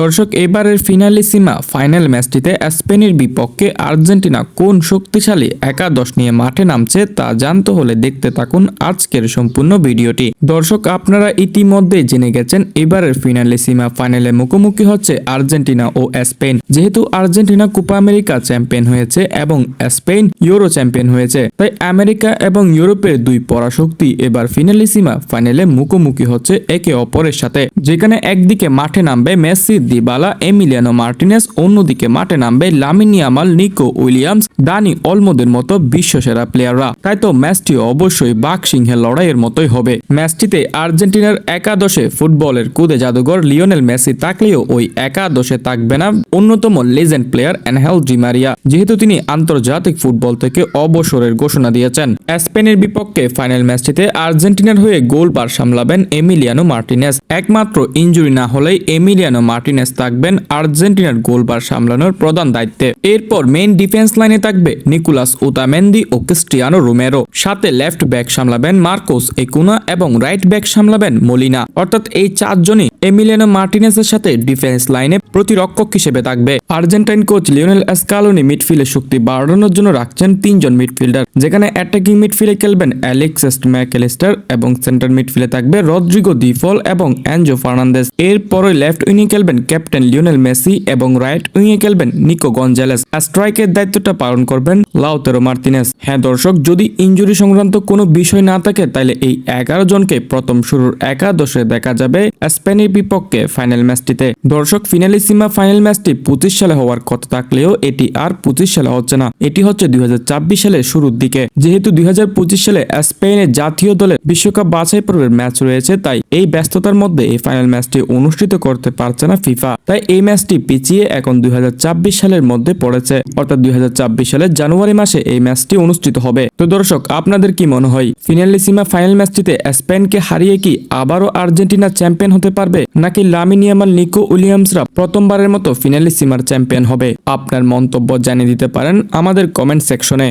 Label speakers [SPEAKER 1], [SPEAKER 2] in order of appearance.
[SPEAKER 1] দর্শক, এবারের Finalissima final ম্যাচটিতে স্পেনের বিপক্ষে আর্জেন্টিনা কোন শক্তিশালী একাদশ নিয়ে মাঠে নামছে তা জানতে হলে দেখতে থাকুন আজকের সম্পূর্ণ ভিডিওটি। দর্শক, আপনারা ইতিমধ্যে জেনে গেছেন, এবারের ফিনালিসিমা ফাইনালে মুখোমুখি হচ্ছে আর্জেন্টিনা ও স্পেন। যেহেতু আর্জেন্টিনা কোপা আমেরিকা চ্যাম্পিয়ন হয়েছে এবং স্পেন ইউরো চ্যাম্পিয়ন হয়েছে, তাই আমেরিকা এবং ইউরোপের দুই পরাশক্তি এবার ফিনালিসিমা ফাইনালে মুখোমুখি হচ্ছে একে অপরের সাথে। যেখানে একদিকে মাঠে নামবে মেসি দিবালা, এমিলিয়ানো মার্টিনেস, অন্যদিকে মাঠে নামবে Lamine Yamal, Nico Williams, Dani অলমোদের মতো বিশ্বসেরা প্লেয়াররা। তাই তো ম্যাচটি অবশ্যই বাঘ সিংহের লড়াইয়ের মতোই হবে। ম্যাচটিতে আর্জেন্টিনার একাদশে ফুটবলের কুদে জাদুঘর লিওনেল মেসি থাকলেও ওই একাদশে থাকবে না অন্যতম লেজেন্ড প্লেয়ার অ্যানহেল ডিমারিয়া যেহেতু তিনি আন্তর্জাতিক ফুটবল থেকে অবসরের ঘোষণা দিয়েছেন। স্পেনের বিপক্ষে ফাইনাল ম্যাচটিতে আর্জেন্টিনার হয়ে গোলবার সামলাবেন এমিলিয়ানো মার্টিনেস। একমাত্র ইঞ্জুরি না হলেই এমিলিয়ানো মার্টিনেস থাকবেন আর্জেন্টিনার গোলবার সামলানোর প্রধান দায়িত্বে। এরপর মেইন ডিফেন্স লাইনে থাকবে নিকোলাস উতামেন্দি ও ক্রিস্টিয়ানো রোমেরো। সাথে লেফট ব্যাক সামলাবেন মার্কোস একুনা এবং রাইট ব্যাক সামলাবেন মলিনা। অর্থাৎ এই চারজনই এমিলিয়ানো মার্টিনেসের সাথে ডিফেন্স লাইনে প্রতিরক্ষক হিসেবে থাকবে। আর্জেন্টাইন কোচ লিওনেল এসকালোনি মিডফিল্ডের শক্তি বাড়ানোর জন্য রাখছেন তিনজন মিডফিল্ডার। যেখানে অ্যাটাকিং মিডফিল্ডে খেলবেন অ্যালেক্সেস ম্যাকেলিস্টার এবং সেন্টার মিডফিল্ডে থাকবে রদ্রিগো দিফল এবং অ্যাঞ্জো ফার্নান্দেস এরপরে লেফট উইংয়ে খেলবেন ক্যাপ্টেন লিওনেল মেসি এবং রাইট উইংয়ে খেলবেন নিকো গঞ্জালেস। স্ট্রাইকের দায়িত্বটা পালন করবেন লাউতেরো মার্টিনেস হ্যাঁ দর্শক, যদি ইঞ্জুরি সংক্রান্ত কোনো বিষয় না থাকে, তাহলে এই এগারো জনকে প্রথম শুরুর একাদশে দেখা যাবে স্পেনের বিপক্ষে ফাইনাল ম্যাচটিতে। দর্শক ফিনালিসিমা ফাইনাল ম্যাচটি পঁচিশ সালে হওয়ার কথা থাকলেও এটি আর পঁচিশ সালে হচ্ছে না। এটি হচ্ছে দুই সালের শুরুর দিকে। যেহেতু দুই হাজার পঁচিশ সালে স্পেনের জাতীয় দলের বিশ্বকাপ বাছাই পর্বের ম্যাচ রয়েছে, তাই এই ব্যস্ততার মধ্যে এই ফাইনাল ম্যাচটি অনুষ্ঠিত করতে পারছে না ফিফা। তাই এই ম্যাচটি পিছিয়ে এখন দুই সালের মধ্যে পড়েছে। অর্থাৎ দুই সালের জানুয়ারি মাসে এই ম্যাচটি অনুষ্ঠিত হবে। তো দর্শক, আপনাদের কি মনে হয় ফিনালিসিমা ফাইনাল ম্যাচটিতে স্পেনকে হারিয়ে কি আবারও আর্জেন্টিনা চ্যাম্পিয়ন হতে পারবে? নাকি লামিনিয়ামাল নিকো উইলিয়ামসরা প্রথমবারের মতো ফিনালিসিমার চ্যাম্পিয়ন হবে? আপনার মন্তব্য জানিয়ে দিতে পারেন আমাদের কমেন্ট সেকশনে।